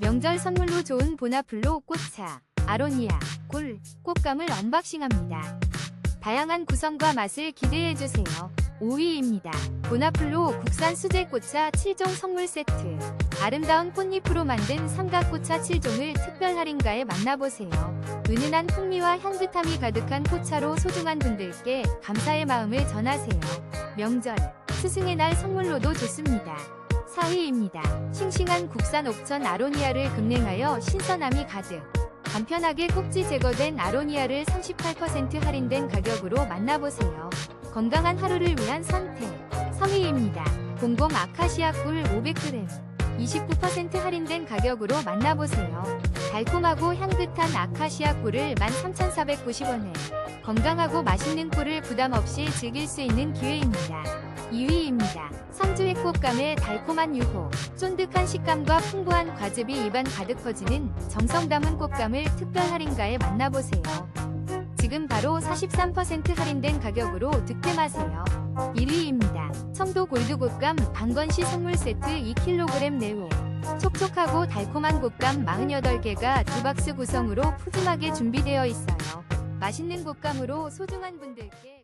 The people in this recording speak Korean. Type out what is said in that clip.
명절 선물로 좋은 보나플로 꽃차, 아로니아, 꿀, 꽃감을 언박싱합니다. 다양한 구성과 맛을 기대해주세요. 5위입니다. 보나플로 국산 수제 꽃차 7종 선물 세트. 아름다운 꽃잎으로 만든 삼각꽃차 7종을 특별 할인가에 만나보세요. 은은한 풍미와 향긋함이 가득한 꽃차로 소중한 분들께 감사의 마음을 전하세요. 명절, 스승의 날 선물로도 좋습니다. 4위입니다. 싱싱한 국산 옥천 아로니아를 급냉하여 신선함이 가득. 간편하게 꼭지 제거된 아로니아를 38% 할인된 가격으로 만나보세요. 건강한 하루를 위한 선택. 3위입니다. 공공 아카시아 꿀 500g. 29% 할인된 가격으로 만나보세요. 달콤하고 향긋한 아카시아 꿀을 13,490원에 건강하고 맛있는 꿀을 부담 없이 즐길 수 있는 기회입니다. 2위입니다. 상주의 꽃감의 달콤한 유호, 쫀득한 식감과 풍부한 과즙이 입안 가득 퍼지는 정성 담은 꽃감을 특별 할인가에 만나보세요. 지금 바로 43% 할인된 가격으로 득템하세요. 1위입니다. 청도 골드 곶감 방건시 선물 세트 2kg 내외. 촉촉하고 달콤한 곶감 48개가 두 박스 구성으로 푸짐하게 준비되어 있어요. 맛있는 곶감으로 소중한 분들께